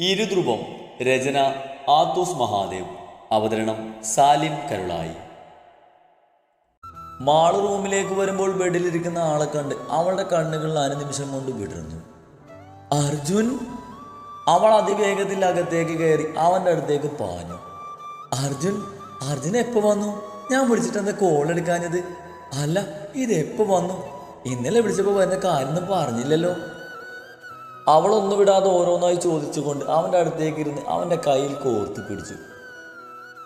ഇരുധ്രുവം രചന ആത്തൂസ് മഹാദേവ്. അവതരണം സാലിം കരുളായി. മാൾ റൂമിലേക്ക് വരുമ്പോൾ ബെഡിലിരിക്കുന്ന ആളെ കണ്ട് അവളുടെ കണ്ണുകൾ അനുനിമിഷം കൊണ്ട് വിടർന്നു. അർജുൻ! അവൾ അതിവേഗത്തിൽ അകത്തേക്ക് കയറി അവന്റെ അടുത്തേക്ക് പാഞ്ഞു. അർജുൻ അർജുൻ എപ്പോൾ വന്നു? ഞാൻ വിളിച്ചിട്ട് എന്താ കോൾ എടുക്കാഞ്ഞത്? അല്ല ഇത് എപ്പോ വന്നു? ഇന്നലെ വിളിച്ചപ്പോൾ വരുന്ന കാര്യമൊന്നും പറഞ്ഞില്ലല്ലോ. അവളൊന്നും വിടാതെ ഓരോന്നായി ചോദിച്ചുകൊണ്ട് അവന്റെ അടുത്തേക്ക് ഇരുന്ന് അവന്റെ കയ്യിൽ കോർത്ത് പിടിച്ചു.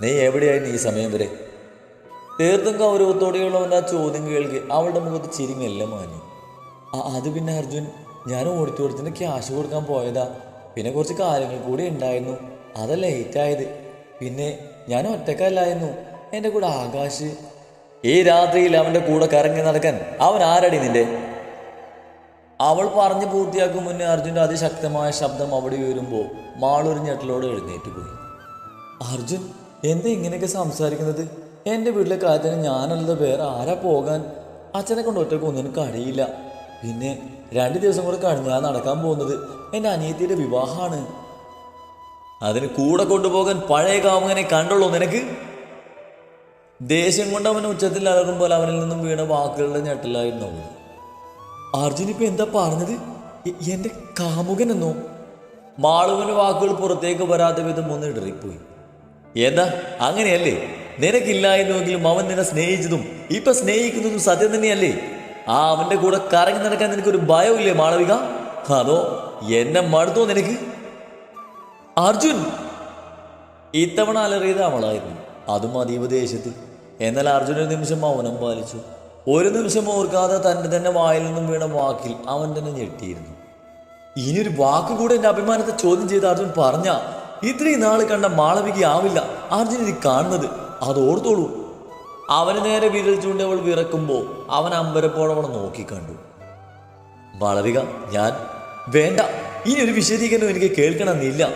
നീ എവിടെയായിരുന്നു ഈ സമയം വരെ? തീർത്തും ഗൗരവത്തോടെയുള്ളവന്റെ ആ ചോദ്യം കേൾക്കി അവളുടെ മുഖത്ത് ചിരി മെല്ലെ ആ അത് പിന്നെ അർജുൻ ഞാൻ ഓഡിറ്റോറിയത്തിന് ക്യാഷ് കൊടുക്കാൻ പോയതാ. പിന്നെ കുറച്ച് കാര്യങ്ങൾ കൂടി ഉണ്ടായിരുന്നു. അതാ ലേറ്റായത് പിന്നെ ഞാൻ ഒറ്റക്കല്ലായിരുന്നു. എന്റെ കൂടെ ആകാശ്. ഈ രാത്രിയിൽ അവന്റെ കൂടെ കറങ്ങി നടക്കാൻ അവൻ ആരടി നിന്റെ അവൾ പറഞ്ഞു പൂർത്തിയാക്കും മുന്നേ അർജുന്റെ അതിശക്തമായ ശബ്ദം അവിടെ ഉയരുമ്പോൾ മാളൊരു ഞെട്ടലോടെ എഴുന്നേറ്റ് പോയി. അർജുൻ എന്താ ഇങ്ങനെയൊക്കെ സംസാരിക്കുന്നത്? എന്റെ വീട്ടിലെ കാര്യത്തിന് ഞാനല്ലാതെ വേറെ ആരാ പോകാൻ? അച്ഛനെ കൊണ്ട് ഒറ്റയ്ക്ക് എനിക്ക് അറിയില്ല പിന്നെ രണ്ട് ദിവസം കൂടെ കഴിഞ്ഞാൽ നടക്കാൻ പോകുന്നത് എന്റെ അനിയത്തിയുടെ വിവാഹമാണ്. അതിന് കൂടെ കൊണ്ടുപോകാൻ പഴയ കാമുകനെ കണ്ടുള്ളൂ നിനക്ക്? ദേഷ്യം കൊണ്ട് അവൻ ഉച്ചത്തിൽ അലറുമ്പോൾ അവനിൽ നിന്നും വീണ വാക്കുകളുടെ ഞെട്ടലായിരുന്നു അർജുൻ ഇപ്പൊ എന്താ പറഞ്ഞത്? എന്റെ കാമുകനെന്നോ? മാളുവിന് വാക്കുകൾ പുറത്തേക്ക് വരാതെ വിധം ഒന്ന് ഇടറിപ്പോയി. എന്താ? അങ്ങനെയല്ലേ? നിനക്കില്ലായിരുന്നുവെങ്കിലും അവൻ നിന്നെ സ്നേഹിച്ചതും ഇപ്പൊ സ്നേഹിക്കുന്നതും സത്യം തന്നെയല്ലേ? ആ അവന്റെ കൂടെ കറങ്ങി നടക്കാൻ നിനക്കൊരു ഭയമില്ലേ മാളവിക? അതോ എന്നെ മടുത്തോ നിനക്ക്? അർജുൻ! ഇത്തവണ അലറിയത് അവളായിരുന്നു. അതും അതീവ ദേഷ്യത്തിൽ. എന്നാൽ അർജുനൊരു നിമിഷം മൗനം പാലിച്ചു. ഒരു നിമിഷം ഓർക്കാതെ തന്റെ തന്നെ വായിൽ നിന്നും വീണ വാക്കിൽ അവൻ തന്നെ ഞെട്ടിയിരുന്നു. ഇനിയൊരു വാക്ക് കൂടെ എന്റെ അഭിമാനത്തെ ചോദ്യം ചെയ്ത് അർജുൻ പറഞ്ഞ ഇത്രയും നാൾ കണ്ട മാളവികയാവില്ല അർജുൻ ഇത് കാണുന്നത്. അത് ഓർത്തോളൂ. അവന് നേരെ വിരൽ ചൂണ്ടി അവൾ വിറക്കുമ്പോൾ അവൻ അമ്പരപ്പോടെ അവളെ നോക്കിക്കണ്ടു മാളവിക ഞാൻ വേണ്ട ഇനി ഒരു വിശദീകരണം എനിക്ക് കേൾക്കണമെന്നില്ല.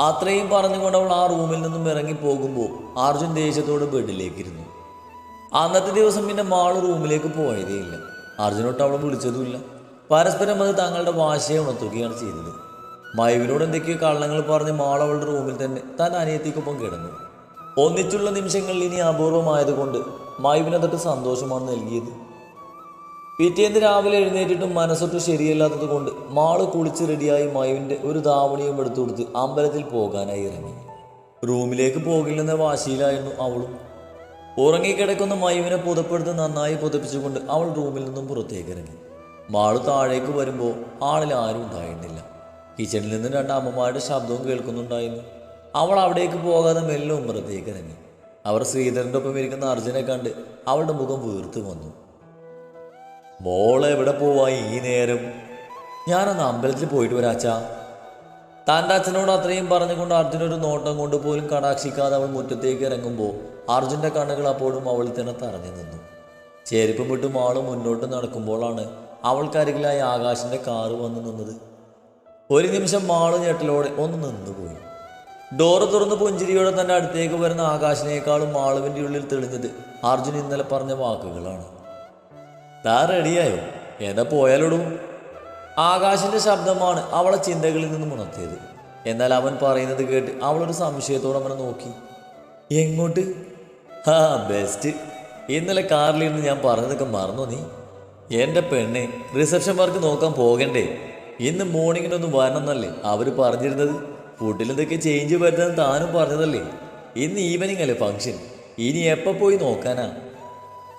അത്രയും പറഞ്ഞുകൊണ്ട് അവൾ ആ റൂമിൽ നിന്നും ഇറങ്ങി പോകുമ്പോൾ അർജുൻ ദേഷ്യത്തോട് ബെഡിലേക്ക് ഇരുന്നു അന്നത്തെ ദിവസം പിന്നെ മാൾ റൂമിലേക്ക് പോയതേ ഇല്ല അർജുനോട്ട് അവളെ വിളിച്ചതുമില്ല. പരസ്പരം അത് തങ്ങളുടെ വാശയെ ഉണർത്തുകയാണ് ചെയ്തത്. മൈവിനോട് എന്തൊക്കെയോ കള്ളങ്ങൾ പറഞ്ഞ് മാൾ അവളുടെ റൂമിൽ തന്നെ താൻ അനിയത്തിക്കൊപ്പം കിടന്നു. ഒന്നിച്ചുള്ള നിമിഷങ്ങളിൽ ഇനി അപൂർവമായതുകൊണ്ട് അതൊക്കെ സന്തോഷമാണ് നൽകിയത്. പിറ്റേന്ന് രാവിലെ എഴുന്നേറ്റിട്ടും മനസ്സൊട്ട് ശരിയല്ലാത്തത് കൊണ്ട് മാൾ കുളിച്ച് റെഡിയായി മയുവിന്റെ ഒരു ധാവണിയും എടുത്തു കൊടുത്ത് അമ്പലത്തിൽ പോകാനായി ഇറങ്ങി. റൂമിലേക്ക് പോകില്ലെന്ന വാശിയിലായിരുന്നു അവളും. ഉറങ്ങിക്കിടക്കുന്ന മയുവിനെ പുതപ്പെടുത്ത് നന്നായി പുതപ്പിച്ചുകൊണ്ട് അവൾ റൂമിൽ നിന്നും പുറത്തേക്ക് ഇറങ്ങി മാൾ താഴേക്ക് വരുമ്പോൾ ആളിൽ ആരും ഉണ്ടായിരുന്നില്ല. കിച്ചണിൽ നിന്ന് രണ്ട് അമ്മമാരുടെ ശബ്ദവും കേൾക്കുന്നുണ്ടായിരുന്നു. അവൾ അവിടേക്ക് പോകാതെ മെല്ലെ ഉമ്മറത്തേക്ക് ഇറങ്ങി അവർ ശ്രീധരന്റെ ഒപ്പം ഇരിക്കുന്ന അർജുനെ കണ്ട് അവളുടെ മുഖം വീർത്ത് വന്നു. മോൾ എവിടെ പോവാ ഈ നേരം? ഞാനൊന്ന് അമ്പലത്തിൽ പോയിട്ട് വരാച്ചാ തന്റെ അച്ഛനോട് അത്രയും പറഞ്ഞുകൊണ്ട് അർജുൻ ഒരു നോട്ടം കൊണ്ട് പോലും കടാക്ഷിക്കാതെ അവൾ മുറ്റത്തേക്ക് ഇറങ്ങുമ്പോൾ അർജുന്റെ കണ്ണുകൾ അപ്പോഴും അവൾ തന്നെ തറഞ്ഞു നിന്നു. ചെരുപ്പം വിട്ടും ആൾ മുന്നോട്ട് നടക്കുമ്പോഴാണ് അവൾക്കരികിലായി ആകാശിന്റെ കാറ് വന്ന് നിന്നത്. ഒരു നിമിഷം മാൾ ഞെട്ടലോടെ ഒന്ന് നിന്നുപോയി. ഡോറ് തുറന്ന് പുഞ്ചിരിയോടെ തന്റെ അടുത്തേക്ക് വരുന്ന ആകാശിനേക്കാളും മാളുവിന്റെ ഉള്ളിൽ തെളിഞ്ഞത് അർജുൻ ഇന്നലെ പറഞ്ഞ വാക്കുകളാണ്. താ റെഡിയായോ ഏതാ പോയാലോടും? ആകാശിന്റെ ശബ്ദമാണ് അവളെ ചിന്തകളിൽ നിന്നും ഉണർത്തിയത്. എന്നാൽ അവൻ പറയുന്നത് കേട്ട് അവളൊരു സംശയത്തോടെ അവനെ നോക്കി. എങ്ങോട്ട്? ആ ബെസ്റ്റ്. ഇന്നലെ കാറിലിരുന്ന് ഞാൻ പറഞ്ഞതൊക്കെ മറന്നു നീ? എന്റെ പെണ്ണെ റിസപ്ഷൻ വർക്ക് നോക്കാൻ പോകണ്ടേ? ഇന്ന് മോർണിംഗിനൊന്ന് വരണമെന്നല്ലേ അവർ പറഞ്ഞിരുന്നത്? ഫുഡിലെന്തൊക്കെ ചേഞ്ച് വരുന്നത് താനും പറഞ്ഞതല്ലേ? ഇന്ന് ഈവനിങ് അല്ലേ ഫംഗ്ഷൻ ഇനി എപ്പോൾ പോയി നോക്കാനാ?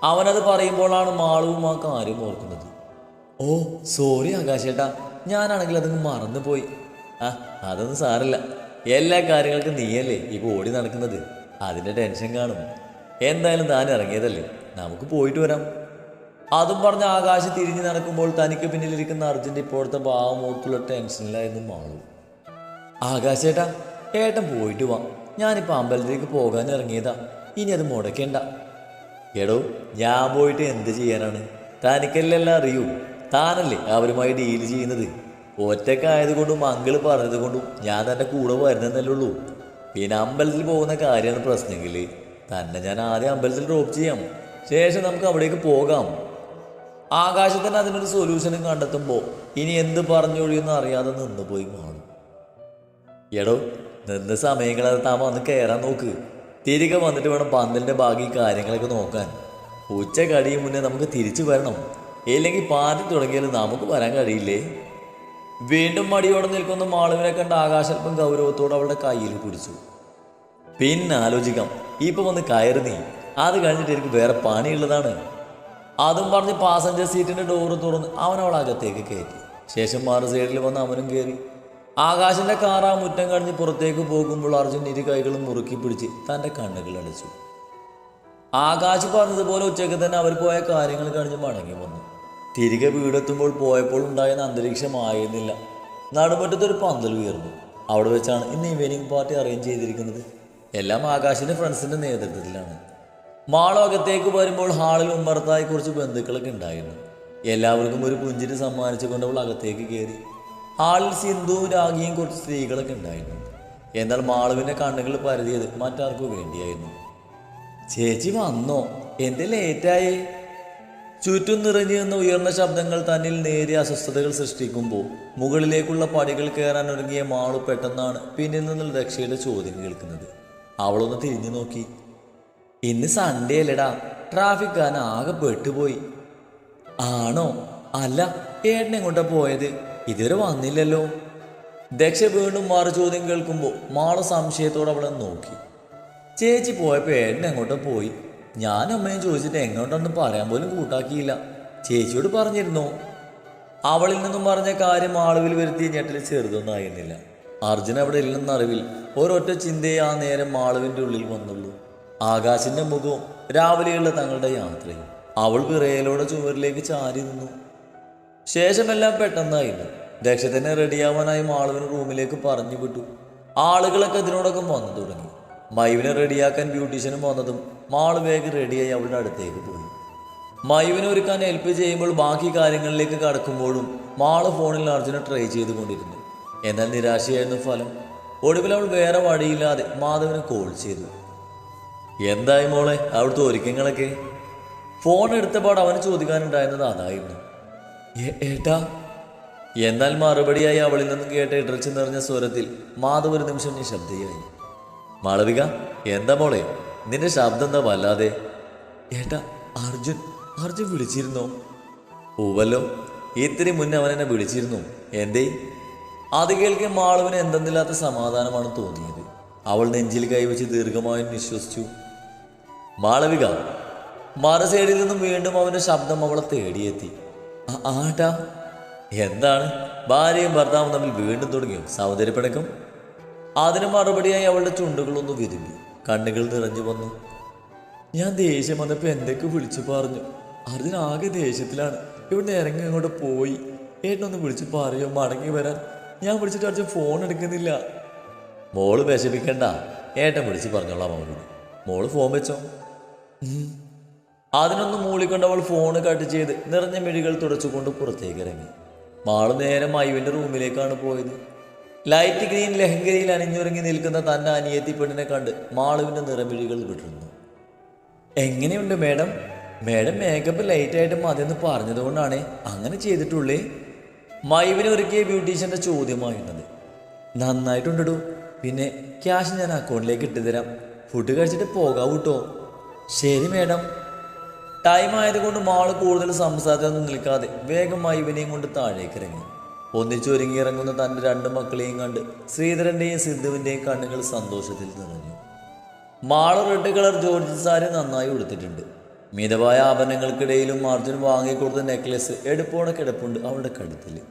അവനത് പറയുമ്പോഴാണ് മാളവും ആ കാര്യം ഓർക്കുന്നത്. ഓ സോറി ആകാശേട്ടാ. ഞാനാണെങ്കിൽ അതങ്ങ് മറന്നുപോയി. ആ അതൊന്നും സാറില്ല എല്ലാ കാര്യങ്ങൾക്കും നീയല്ലേ ഇപ്പോൾ ഓടി നടക്കുന്നത്. അതിന്റെ ടെൻഷൻ കാണും. എന്തായാലും താൻ ഇറങ്ങിയതല്ലേ. നമുക്ക് പോയിട്ട് വരാം. അതും പറഞ്ഞ് ആകാശം തിരിഞ്ഞു നടക്കുമ്പോൾ തനിക്ക് പിന്നിലിരിക്കുന്ന അർജുന്റെ ഇപ്പോഴത്തെ ഭാവം ഓർത്തുള്ള ടെൻഷനിലായിരുന്നു മാളു. ആകാശേട്ടാ ഏട്ടൻ പോയിട്ട് വാ. ഞാനിപ്പോൾ അമ്പലത്തിലേക്ക് പോകാൻ ഇറങ്ങിയതാ. ഇനി അത് മുടക്കേണ്ട. എടോ ഞാൻ പോയിട്ട് എന്ത് ചെയ്യാനാണ്? തനിക്കല്ലെല്ലാം അറിയൂ. താനല്ലേ അവരുമായി ഡീൽ ചെയ്യുന്നത്? ഒറ്റക്കായതുകൊണ്ടും പറഞ്ഞത് കൊണ്ടും ഞാൻ തന്റെ കൂടെ വരുന്നതല്ലേ ഉള്ളൂ പിന്നെ അമ്പലത്തിൽ പോകുന്ന കാര്യമാണ് പ്രശ്നമെങ്കിൽ തന്നെ ഞാൻ ആദ്യം അമ്പലത്തിൽ ഡ്രോപ്പ് ചെയ്യാം. ശേഷം നമുക്ക് അവിടേക്ക് പോകാം. ആകാശത്തിന് അതിനൊരു സൊല്യൂഷനും കണ്ടെത്തുമ്പോൾ ഇനി എന്ത് പറഞ്ഞൊഴിയെന്ന് അറിയാതെ നിന്ന് പോയി കാണും. എടോ നിന്ന് സമയങ്ങളത് താൻ വന്ന് കയറാൻ നോക്ക്. തിരികെ വന്നിട്ട് വേണം പന്തലിന്റെ ബാക്കി കാര്യങ്ങളൊക്കെ നോക്കാൻ. ഉച്ച കഴിയും മുന്നേ നമുക്ക് തിരിച്ചു വരണം. ഇല്ലെങ്കിൽ പാർട്ടി തുടങ്ങിയാൽ നമുക്ക് വരാൻ കഴിയില്ലേ? വീണ്ടും മടിയോടെ നിൽക്കുന്ന മാളുവിനെ കണ്ട ആകാശൽപ്പം ഗൗരവത്തോടെ അവളുടെ കയ്യിൽ പിടിച്ചു. പിന്നെ ആലോചിക്കാം ഇപ്പൊ വന്ന് കയറി നീ. അത് കഴിഞ്ഞിട്ട് എനിക്ക് വേറെ പണിയുള്ളതാണ്. അതും പറഞ്ഞ് പാസഞ്ചർ സീറ്റിന്റെ ഡോറ് തുറന്ന് അവൻ അവൾ അകത്തേക്ക് കയറ്റി. ശേഷം മാറു സൈഡിൽ വന്ന് അവനും കയറി. ആകാശിന്റെ കാർ ആ മുറ്റം കഴിഞ്ഞ് പുറത്തേക്ക് പോകുമ്പോൾ അർജുൻ ഇരു കൈകളും മുറുക്കി പിടിച്ച് തന്റെ കണ്ണുകൾ അടച്ചു. ആകാശ് പറഞ്ഞതുപോലെ ഉച്ചയ്ക്ക് തന്നെ അവർ പോയ കാര്യങ്ങൾ കഴിഞ്ഞ് മടങ്ങി വന്നു. തിരികെ വീടെത്തുമ്പോൾ പോയപ്പോൾ ഉണ്ടായിരുന്ന അന്തരീക്ഷമായിരുന്നില്ല നടുമുറ്റത്തൊരു പന്തൽ ഉയർന്നു. അവിടെ വെച്ചാണ് ഇന്ന് ഈവനിങ് പാർട്ടി അറേഞ്ച് ചെയ്തിരിക്കുന്നത്. എല്ലാം ആകാശിന്റെ ഫ്രണ്ട്സിന്റെ നേതൃത്വത്തിലാണ്. മാളോകത്തേക്ക് വരുമ്പോൾ ഹാളിൽ ഉമ്മർത്തായി കുറച്ച് ബന്ധുക്കളൊക്കെ ഉണ്ടായിരുന്നു. എല്ലാവർക്കും ഒരു പുഞ്ചിരി സമ്മാനിച്ചുകൊണ്ട് അവൾ അകത്തേക്ക് കയറി. ഹാളിൽ സിന്ധുവും രാഗിയും കുറച്ച് സ്ത്രീകളൊക്കെ ഉണ്ടായിരുന്നു. എന്നാൽ മാളുവിന്റെ കണ്ണുകൾ പരതിയത് മറ്റാർക്കു വേണ്ടിയായിരുന്നു. ചേച്ചി വന്നോ? എന്തേ ലേറ്റായേ ചുറ്റും നിറഞ്ഞു നിന്ന ഉയർന്ന ശബ്ദങ്ങൾ തന്നിൽ നേരിയ അസ്വസ്ഥതകൾ സൃഷ്ടിക്കുമ്പോൾ മുകളിലേക്കുള്ള പടികൾ കയറാൻ ഒരുങ്ങിയ മാളു പെട്ടെന്നാണ് പിന്നിൽ നിന്നുള്ള രക്ഷയുടെ ചോദ്യം കേൾക്കുന്നത്. അവളൊന്ന് തിരിഞ്ഞു നോക്കി. ഇന്ന് സൺഡേ അല്ലടാ. ട്രാഫിക് കാരണം ആകെ പെട്ടുപോയി. ആണോ? അല്ല. ഏട്ടനെ കൊണ്ടാ പോയത്? ഇതുവരെ വന്നില്ലല്ലോ. ദക്ഷ വീണ്ടും മാറു ചോദ്യം കേൾക്കുമ്പോൾ മാള സംശയത്തോടെ അവളെ നോക്കി. ചേച്ചി പോയപ്പോൾ ഏട്ടൻ എങ്ങോട്ടോ പോയി? ഞാൻ അമ്മയും ചോദിച്ചിട്ട് എങ്ങോട്ടൊന്നും പറയാൻ പോലും കൂട്ടാക്കിയില്ല. ചേച്ചിയോട് പറഞ്ഞിരുന്നു. അവളിൽ നിന്നും പറഞ്ഞ കാര്യം ആളുവിൽ വരുത്തിയ ഞെട്ടൽ ചെറുതൊന്നായിരുന്നില്ല അർജുൻ അവിടെ ഇല്ലെന്ന അറിവിൽ ഒരൊറ്റ ചിന്തയെ ആ നേരം മാളുവിന്റെ ഉള്ളിൽ വന്നുള്ളൂ. ആകാശിന്റെ മുഖവും രാവിലെയുള്ള തങ്ങളുടെ യാത്രയും. അവൾ വിറയലോടെ ചുവരിലേക്ക് ചാരി നിന്നു. ശേഷമെല്ലാം പെട്ടെന്നായിരുന്നു. ദക്ഷത്തിനെ റെഡിയാവാനായി മാളുവിന് റൂമിലേക്ക് പറഞ്ഞു വിട്ടു. ആളുകളൊക്കെ ഇതിനോടൊപ്പം വന്നു തുടങ്ങി. മൈവിനെ റെഡിയാക്കാൻ ബ്യൂട്ടീഷ്യനും വന്നതും മാൾ വേഗം റെഡിയായി അവളുടെ അടുത്തേക്ക് പോയി. മയുവിനെ ഒരുക്കാൻ ഹെൽപ്പ് ചെയ്യുമ്പോൾ ബാക്കി കാര്യങ്ങളിലേക്ക് കടക്കുമ്പോഴും മാൾ ഫോണിൽ അർജുനെ ട്രൈ ചെയ്തുകൊണ്ടിരുന്നു. എന്നാൽ നിരാശയായിരുന്നു ഫലം. ഒടുവിൽ അവൾ വേറെ വഴിയില്ലാതെ മാധവനെ കോൾ ചെയ്തു. എന്തായി മോളെ? അവിടുത്തെ ഒരുക്കങ്ങളൊക്കെ? ഫോൺ എടുത്തപാട് അവന് ചോദിക്കാനുണ്ടായിരുന്നത് അതായിരുന്നു. "ഏ- ഏട്ടാ? എന്നാൽ മറുപടിയായി അവളിൽ നിന്നും കേട്ട ഇടർച്ച നിറഞ്ഞ സ്വരത്തിൽ മാധവ് ഒരു നിമിഷം നിശബ്ദയായി. മാളവിക എന്താ മോളെ? നിന്റെ ശബ്ദം എന്താ വല്ലാതെ? ഏട്ടാ അർജുൻ അർജുൻ വിളിച്ചിരുന്നോ? പൂവല്ലോ ഇത്തിരി മുന്നേ അവൻ എന്നെ വിളിച്ചിരുന്നു. എന്തേ? അത് കേൾക്കാൻ മാളവിന് എന്തെന്നില്ലാത്ത സമാധാനമാണ് തോന്നിയത്. അവൾ നെഞ്ചിൽ കൈവച്ച് ദീർഘമായും വിശ്വസിച്ചു മാളവിക മറുസൈഡിൽ നിന്നും വീണ്ടും അവന്റെ ശബ്ദം അവളെ തേടിയെത്തി. "ആ- ആട്ടാ എന്താണ്? ഭാര്യയും ഭർത്താവും തമ്മിൽ വീണ്ടും തുടങ്ങിയോ? സൗന്ദര്യപ്പിണക്കം അതിന് മറുപടിയായി അവളുടെ ചുണ്ടുകളൊന്ന് വിരുമ്പി കണ്ണുകൾ നിറഞ്ഞു വന്നു. ഞാൻ ദേഷ്യം വന്നപ്പോൾ എന്തൊക്കെ വിളിച്ചു പറഞ്ഞു. അർജുൻ ആകെ ദേഷ്യത്തിലാണ്. ഇവിടുന്ന് ഇറങ്ങി അങ്ങോട്ട് പോയി. ഏട്ടനൊന്ന് വിളിച്ചു പറയോ മടങ്ങി വരാൻ. ഞാൻ വിളിച്ചിട്ട് അർജുൻ ഫോൺ എടുക്കുന്നില്ല. മോൾ വിഷമിക്കണ്ട. ഏട്ടൻ വിളിച്ച് പറഞ്ഞോളാം അവനോട്. മോൾ ഫോൺ വെച്ചോ. അതിനൊന്ന് മൂളിക്കൊണ്ട് അവൾ ഫോൺ കട്ട് ചെയ്ത് നിറഞ്ഞ മിഴികൾ തുടച്ചുകൊണ്ട് പുറത്തേക്ക് ഇറങ്ങി. മാൾ നേരെ മയുവിന്റെ റൂമിലേക്കാണ് പോയത്. ലൈറ്റ് ഗ്രീൻ ലഹങ്കയിൽ അണിഞ്ഞുറങ്ങി നിൽക്കുന്ന തന്റെ അനിയത്തി പെണ്ണിനെ കണ്ട് മാളുവിന്റെ നിറമിഴികൾ വിടർന്നു. എങ്ങനെയുണ്ട് മേഡം? മേഡം മേക്കപ്പ് ലൈറ്റ് ആയിട്ട് മതിയെന്ന് പറഞ്ഞതുകൊണ്ടാണ് അങ്ങനെ ചെയ്തിട്ടുള്ളേ? മൈവിനെ ഒരുക്കിയ ബ്യൂട്ടീഷ്യന്റെ ചോദ്യമായിട്ടുണ്ട് നന്നായിട്ടുണ്ടോ പിന്നെ ക്യാഷ് ഞാൻ അക്കൗണ്ടിലേക്ക് ഇട്ടുതരാം. ഫുഡ് കഴിച്ചിട്ട് പോകാം കേട്ടോ ശരി മേഡം. ടൈം ആയതുകൊണ്ട് മാൾ കൂടുതൽ സംസാരത്തിലൊന്നും നിൽക്കാതെ വേഗം മൈവിനെയും കൊണ്ട് താഴേക്ക് ഇറങ്ങി ഒന്നിച്ചൊരുങ്ങി ഇറങ്ങുന്ന തന്റെ രണ്ട് മക്കളെയും കണ്ട് ശ്രീധരന്റെയും സിദ്ധുവിന്റെയും കണ്ണുകൾ സന്തോഷത്തിൽ നിറഞ്ഞു. Mala red colour georgette sari നന്നായി ഉടുത്തിട്ടുണ്ട്. മിതമായ ആഭരണങ്ങൾക്കിടയിലും അർജുൻ വാങ്ങിക്കൊടുത്ത നെക്ലസ് എടുപ്പോടെ കിടപ്പുണ്ട് അവളുടെ കഴുത്തിൽ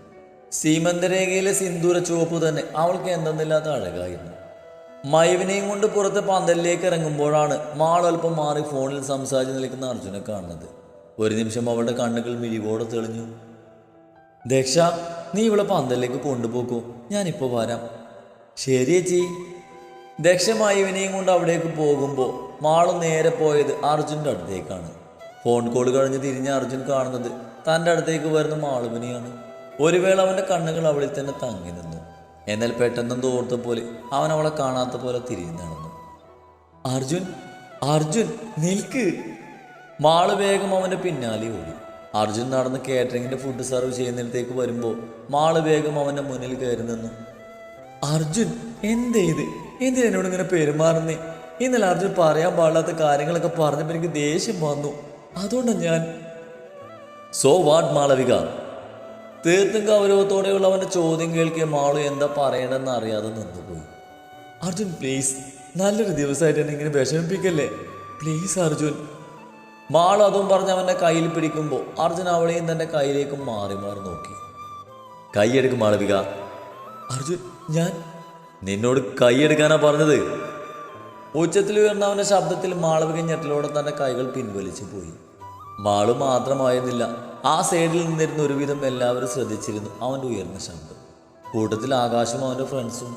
സീമന്തരേഖയിലെ സിന്ദൂര ചുവപ്പ് തന്നെ അവൾക്ക് എന്തെന്നില്ലാത്ത അഴകായിരുന്നു. മൈവിനെയും കൊണ്ട് പുറത്ത് പന്തലിലേക്ക് ഇറങ്ങുമ്പോഴാണ് മാൾ അല്പം മാറി ഫോണിൽ സംസാരിച്ച് നിൽക്കുന്ന അർജുനെ കാണുന്നത്. ഒരു നിമിഷം അവളുടെ കണ്ണുകൾ മിഴിവോടെ തെളിഞ്ഞു. ദക്ഷ നീ ഇവളെ പന്തലിലേക്ക് കൊണ്ടുപോക്കൂ. ഞാനിപ്പോൾ വരാം. ശരി ചേച്ചി ദക്ഷ മൈവിനെയും കൊണ്ട് അവിടേക്ക് പോകുമ്പോൾ മാൾ നേരെ പോയത് അർജുന്റെ അടുത്തേക്കാണ്. ഫോൺ കോൾ കഴിഞ്ഞ് തിരിഞ്ഞ് അർജുൻ കാണുന്നത് തന്റെ അടുത്തേക്ക് വരുന്ന മാളുവിനെയാണ്. ഒരു വേള അവന്റെ കണ്ണുകൾ അവളിൽ തന്നെ തങ്ങി നിന്നു. എന്നാൽ പെട്ടെന്ന് തോർത്ത പോലെ അവൻ അവളെ കാണാത്ത പോലെ തിരിഞ്ഞു നടന്നു. അർജുൻ അർജുൻ നിൽക്ക്. മാൾ വേഗം അവന്റെ പിന്നാലെ ഓടി. അർജുൻ നടന്ന് കേറ്ററിങ്ങിന്റെ ഫുഡ് സെർവ് ചെയ്യുന്നിടത്തേക്ക് വരുമ്പോൾ മാൾ വേഗം അവന്റെ മുന്നിൽ കയറി നിന്നു. അർജുൻ എന്തേ ഇത്? എന്തിനാ എന്നോട് ഇങ്ങനെ പെരുമാറുന്നേ? ഇന്നലെ അർജുൻ പറയാൻ പാടില്ലാത്ത കാര്യങ്ങളൊക്കെ പറഞ്ഞപ്പോൾ എനിക്ക് ദേഷ്യം വന്നു. അതുകൊണ്ടാണ് ഞാൻ സോ വാട്ട് മാളവിക? തീർത്തും ഗൗരവത്തോടെയുള്ള അവന്റെ ചോദ്യം കേൾക്കിയ മാളു എന്താ പറയണമെന്ന് അറിയാതെ നിന്നുപോയി. അർജുൻ പ്ലീസ് നല്ലൊരു ദിവസമായിട്ട് എന്നെ ഇങ്ങനെ വിഷമിപ്പിക്കല്ലേ? പ്ലീസ് അർജുൻ മാളു അതും പറഞ്ഞ് അവന്റെ കയ്യിൽ പിടിക്കുമ്പോൾ അർജുൻ അവളെയും തന്റെ കയ്യിലേക്ക് മാറി മാറി നോക്കി. കൈയെടുക്കും മാളവിക. അർജുൻ ഞാൻ നിന്നോട് കൈയെടുക്കാനാ പറഞ്ഞത്. ഉച്ചത്തിൽ ഉയർന്ന അവന്റെ ശബ്ദത്തിൽ മാളവിക ഞെട്ടലോടെ തന്റെ കൈകൾ പിൻവലിച്ചു പോയി. മാളു മാത്രമായിരുന്നില്ല ആ സൈഡിൽ നിന്നിരുന്ന ഒരുവിധം എല്ലാവരും ശ്രദ്ധിച്ചിരുന്നു അവന്റെ ഉയർന്ന ശബ്ദം. കൂട്ടത്തിൽ ആകാശവും അവന്റെ ഫ്രണ്ട്സും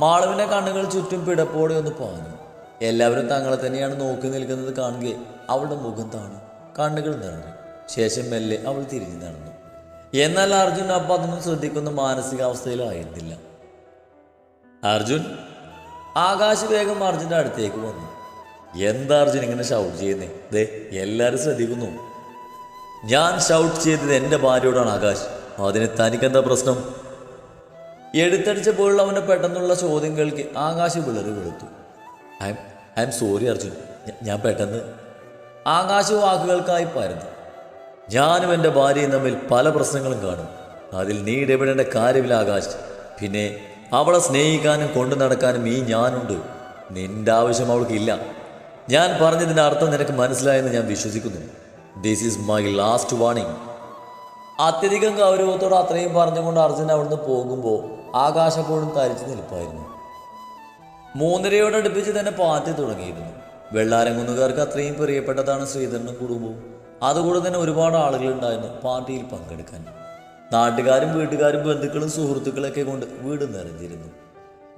മാളവിന്റെ കണ്ണുകൾ ചുറ്റും പിടപ്പോടെ ഒന്ന് പാഞ്ഞു. എല്ലാവരും തങ്ങളെ തന്നെയാണ് നോക്കി നിൽക്കുന്നത് കാണുകയെ. അവളുടെ മുഖം താണു. കണ്ണുകൾ നിറഞ്ഞു. ശേഷം മെല്ലെ അവൾ തിരിഞ്ഞു നടന്നു. എന്നാൽ അർജുൻ അപ്പം അതൊന്നും ശ്രദ്ധിക്കുന്ന മാനസികാവസ്ഥയിലായിരുന്നില്ല. അർജുൻ? ആകാശ് വേഗം അർജുന്റെ അടുത്തേക്ക് വന്നു. എന്താ അർജുൻ ഇങ്ങനെ ഷൗട്ട് ചെയ്യുന്നേ? ദേ എല്ലാവരും ശ്രദ്ധിക്കുന്നു. ഞാൻ ഷൗട്ട് ചെയ്തത് എന്റെ ഭാര്യയോടാണ് ആകാശ്. അതിന് തനിക്കെന്താ പ്രശ്നം? എടുത്തടിച്ചപ്പോഴുള്ള അവന്റെ പെട്ടെന്നുള്ള ചോദ്യം കേൾക്കി ആകാശ് വിളറി വെളുത്തു. I am I am sorry Arjun. ഞാൻ പെട്ടെന്ന് ആകാശവാക്കുകൾക്കായി പരന്നു. ഞാനും എന്റെ ഭാര്യയും തമ്മിൽ പല പ്രശ്നങ്ങളും കാണും. അതിൽ നീ ഇടപെടേണ്ട കാര്യമില്ല ആകാശ്. പിന്നെ അവളെ സ്നേഹിക്കാനും കൊണ്ടു നടക്കാനും ഈ ഞാനുണ്ട്. നിന്റെ ആവശ്യം അവൾക്കില്ല. ഞാൻ പറഞ്ഞതിന്റെ അർത്ഥം നിനക്ക് മനസ്സിലായെന്ന് ഞാൻ വിശ്വസിക്കുന്നു. This is my last warning അത്യധികം ഗൗരവത്തോടെ അത്രയും പറഞ്ഞുകൊണ്ട് അർജുൻ അവിടുന്ന് പോകുമ്പോൾ ആകാശപ്പോഴും തരിച്ചു നിൽപ്പായിരുന്നു. മൂന്നരയോട് അടുപ്പിച്ച് തന്നെ പാറ്റി തുടങ്ങിയിരുന്നു. വെള്ളാരംകുന്നുകാർക്ക് അത്രയും പ്രിയപ്പെട്ടതാണ് ശ്രീധരനും കുടുംബവും. അതുകൂടെ തന്നെ ഒരുപാട് ആളുകൾ ഉണ്ടായിരുന്നു പാർട്ടിയിൽ പങ്കെടുക്കാൻ. നാട്ടുകാരും വീട്ടുകാരും ബന്ധുക്കളും സുഹൃത്തുക്കളൊക്കെ കൊണ്ട് വീട് നിറഞ്ഞിരുന്നു.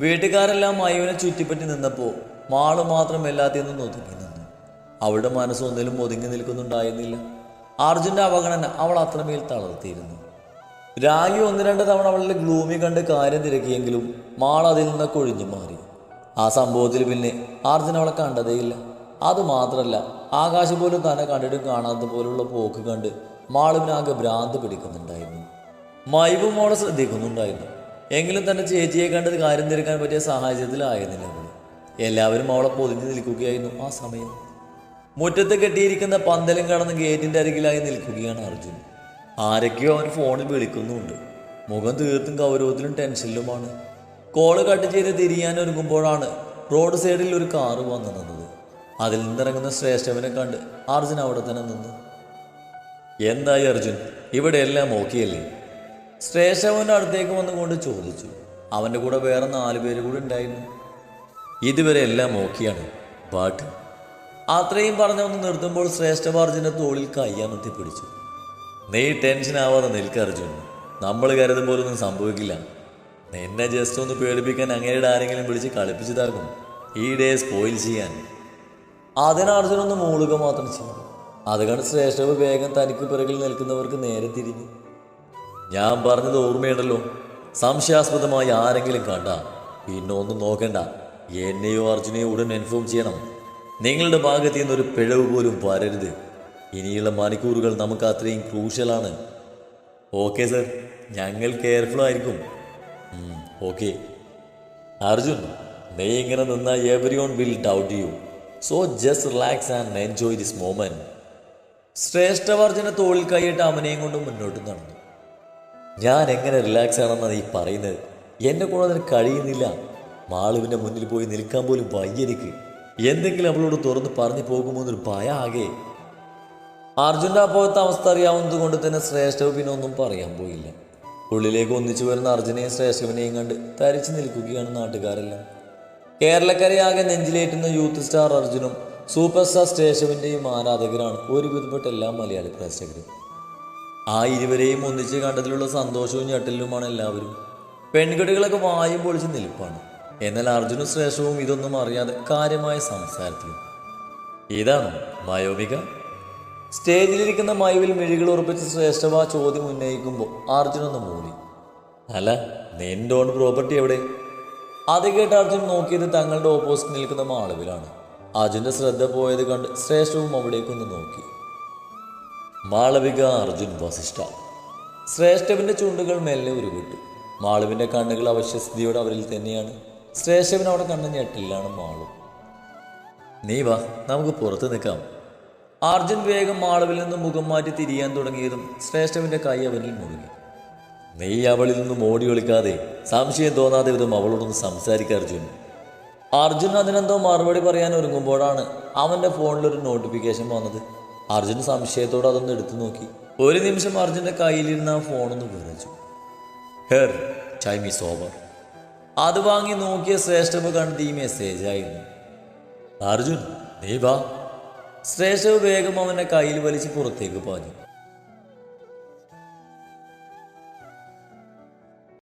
വീട്ടുകാരെല്ലാം മയുവിനെ ചുറ്റിപ്പറ്റി നിന്നപ്പോൾ മാൾ മാത്രം എല്ലാത്തിൽ നിന്നും ഒതുങ്ങി നിന്നു. അവളുടെ മനസ്സ് ഒന്നിലും ഒതുങ്ങി നിൽക്കുന്നുണ്ടായിരുന്നില്ല. അർജുന്റെ അവഗണന അവൾ അത്രമേൽ തളർത്തിയിരുന്നു. രാഗി ഒന്ന് രണ്ട് തവണ അവളുടെ ഗ്ലൂമി കണ്ട് കാര്യം തിരക്കിയെങ്കിലും മാൾ അതിൽ നിന്നൊക്കെ ഒഴിഞ്ഞു മാറി. ആ സംഭവത്തിൽ പിന്നെ അർജുൻ അവളെ കണ്ടതേയില്ല. അതുമാത്രമല്ല ആകാശം പോലും തന്നെ കണ്ടിട്ട് കാണാത്ത പോലുള്ള പോക്ക് കണ്ട് മാളുവിനാകെ ഭ്രാന്ത് പിടിക്കുന്നുണ്ടായിരുന്നു. മൈബും മോളെ ശ്രദ്ധിക്കുന്നുണ്ടായിരുന്നു. എങ്കിലും തന്റെ ചേച്ചിയെ കണ്ടത് കാര്യം തിരക്കാൻ പറ്റിയ സാഹചര്യത്തിലായിരുന്നില്ല അവൾ എല്ലാവരും അവളെ പൊതിഞ്ഞു നിൽക്കുകയായിരുന്നു ആ സമയം. മുറ്റത്ത് കെട്ടിയിരിക്കുന്ന പന്തലും കടന്ന് ഗേറ്റിന്റെ അരികിലായി നിൽക്കുകയാണ് അർജുൻ. ആരൊക്കെയോ അവൻ ഫോണിൽ വിളിക്കുന്നുണ്ട് മുഖം തീർത്തും ഗൗരവത്തിലും ടെൻഷനിലുമാണ്. കോൾ കട്ട് ചെയ്ത് തിരിയാൻ ഒരുങ്ങുമ്പോഴാണ് റോഡ് സൈഡിൽ ഒരു കാറ് വന്നു നിന്നത്. അതിൽ നിന്നിറങ്ങുന്ന ശ്രേഷ്ഠവനെ കണ്ട് അർജുൻ അവിടെ തന്നെ നിന്നു. എന്തായി അർജുൻ? ഇവിടെ എല്ലാം ഓക്കെയല്ലേ? ശ്രേഷ്ഠവന്റെ അടുത്തേക്ക് വന്നുകൊണ്ട് ചോദിച്ചു. അവന്റെ കൂടെ വേറെ നാല് പേര് കൂടെ ഉണ്ടായിരുന്നു. ഇതുവരെ എല്ലാം ഓക്കെയാണ് പാട്ട് അത്രയും പറഞ്ഞൊന്ന് നിർത്തുമ്പോൾ ശ്രേഷ്ഠഭാർജുന്റെ തോളിൽ കയ്യാമത്തി പിടിച്ചു. നീ ടെൻഷൻ ആവാതെ നിൽക്ക അർജുൻ. നമ്മൾ കരുതുമ്പോലൊന്നും സംഭവിക്കില്ല. നിന്നെ ജസ്റ്റ് ഒന്ന് പേടിപ്പിക്കാൻ അങ്ങനെയുടെ ആരെങ്കിലും വിളിച്ച് കളിപ്പിച്ചു തർക്കും. ഈ ഡേ സ്പോയിൽ ചെയ്യാൻ. അതിന് ഒന്ന് മൂളുക മാത്രം ചെയ്യും അത് കണ്ട് ശ്രേഷ്ഠവ് വേഗം തനിക്ക് പിറകിൽ നിൽക്കുന്നവർക്ക് നേരെ തിരിഞ്ഞു. ഞാൻ പറഞ്ഞത് ഓർമ്മയുണ്ടല്ലോ. സംശയാസ്പദമായി ആരെങ്കിലും കണ്ട. പിന്നെ ഒന്നും നോക്കണ്ട. എന്നെയോ അർജുനെയോ ഉടൻ ഇൻഫോം ചെയ്യണം. നിങ്ങളുടെ ഭാഗത്ത് നിന്ന് ഒരു പിഴവ് പോലും വരരുത്. ഇനിയുള്ള മണിക്കൂറുകൾ നമുക്ക് അത്രയും ക്രൂഷ്യലാണ് ഓക്കെ സർ ഞങ്ങൾ കെയർഫുൾ ആയിരിക്കും. ഓക്കെ. അർജുൻ നീ ഇങ്ങനെ നിന്നാൽ everyone will doubt you so just relax and enjoy this moment ശ്രേഷ്ഠവർജന തോളിൽ കൈയിട്ട് അവനെയും കൊണ്ട് മുന്നോട്ട് നടന്നു. ഞാൻ എങ്ങനെ റിലാക്സ് ആണെന്നാണ് ഈ പറയുന്നത്? എന്നെ കൂടെ അതിന് കഴിയുന്നില്ല. മാളുവിന്റെ മുന്നിൽ പോയി നിൽക്കാൻ പോലും വയ്യരിക്ക് എന്തെങ്കിലും അവളോട് തുറന്ന് പറഞ്ഞു പോകുമോ എന്നൊരു ഭയം ആകെ. അർജുന്റെ അപ്പോഴത്തെ അവസ്ഥ അറിയാവുന്നത് കൊണ്ട് തന്നെ ശ്രേഷ്ഠവ് പിന്നെ ഒന്നും പറയാൻ പോയില്ല. ഉള്ളിലേക്ക് ഒന്നിച്ചു വരുന്ന അർജുനെയും ശ്രേഷ്ഠവിനെയും കണ്ട് തരിച്ചു നിൽക്കുകയാണ് നാട്ടുകാരെല്ലാം. കേരളക്കരെ ആകെ നെഞ്ചിലേറ്റുന്ന യൂത്ത് സ്റ്റാർ അർജുനും സൂപ്പർ സ്റ്റാർ സ്റ്റേഷവിന്റെയും ആരാധകരാണ് ഒരുവിധപ്പെട്ട എല്ലാ മലയാളി പ്രേക്ഷകരും. ആ ഇരുവരെയും ഒന്നിച്ച് കണ്ടതിലുള്ള സന്തോഷവും ഞെട്ടലുമാണ് എല്ലാവരും. പെൺകുട്ടികളൊക്കെ വായും പൊളിച്ച് നിൽപ്പാണ്. എന്നാൽ അർജുനും ശ്രേഷവും ഇതൊന്നും അറിയാതെ കാര്യമായ സംസാരത്തിലും. ഇതാണോ മയോമിക സ്റ്റേജിലിരിക്കുന്ന മൈവിൽ മിഴികൾ ഉറപ്പിച്ച ശ്രേഷ്ഠവ ചോദ്യം ഉന്നയിക്കുമ്പോൾ അർജുനൊന്ന് മൂടി. അല്ല നിന്റെ ഓൺ പ്രോപ്പർട്ടി എവിടെ? അത് കേട്ട് അർജുൻ നോക്കിയത് തങ്ങളുടെ ഓപ്പോസിറ്റ് നിൽക്കുന്ന മാളവിലാണ്. അർജുന്റെ ശ്രദ്ധ പോയത് കണ്ട് ശ്രേഷ്ഠവും അവിടേക്കൊന്ന് നോക്കി. മാളവിക അർജുൻ വസിഷ്ഠ. ശ്രേഷ്ഠവിന്റെ ചുണ്ടുകൾ മെല്ലെ ഉരുവിട്ടു. മാളുവിന്റെ കണ്ണുകൾ അവശ്യസ്ഥിതിയോടെ അവരിൽ തന്നെയാണ്. ശ്രേഷ്ഠവിനവിടെ കണ്ണ് ഞെട്ടില്ലാണ് മാളു. നീ വാ നമുക്ക് പുറത്ത് നിൽക്കാം. അർജുൻ വേഗം മാളവിൽ നിന്ന് മുഖം മാറ്റി തിരിയാൻ തുടങ്ങിയതും ശ്രേഷ്ഠവിന്റെ കൈ അവനിൽ മുഴുകി നീ അവളിൽ നിന്നും ഓടി ഒളിക്കാതെ സംശയം തോന്നാതെ വിധം അവളോടൊന്ന് സംസാരിക്കുക അർജുൻ. അർജുൻ അതിനെന്തോ മറുപടി പറയാൻ ഒരുങ്ങുമ്പോഴാണ് ഫോണിൽ ഒരു നോട്ടിഫിക്കേഷൻ വന്നത്. അർജുൻ സംശയത്തോടെ അതൊന്ന് എടുത്തു നോക്കി. ഒരു നിമിഷം അർജുന്റെ കയ്യിലിരുന്ന ആ ഫോണൊന്ന് വിറച്ചു ഹെർ ടൈം ഈസ് ഓവർ അത് വാങ്ങി നോക്കിയ ശ്രേഷ്ഠവ് കണ്ടി മെസ്സേജ് ആയിരുന്നു. അർജുൻ നീ വാ. ശ്രേഷ്ഠവ് വേഗം അവന്റെ കയ്യിൽ വലിച്ച് പുറത്തേക്ക് പാഞ്ഞു.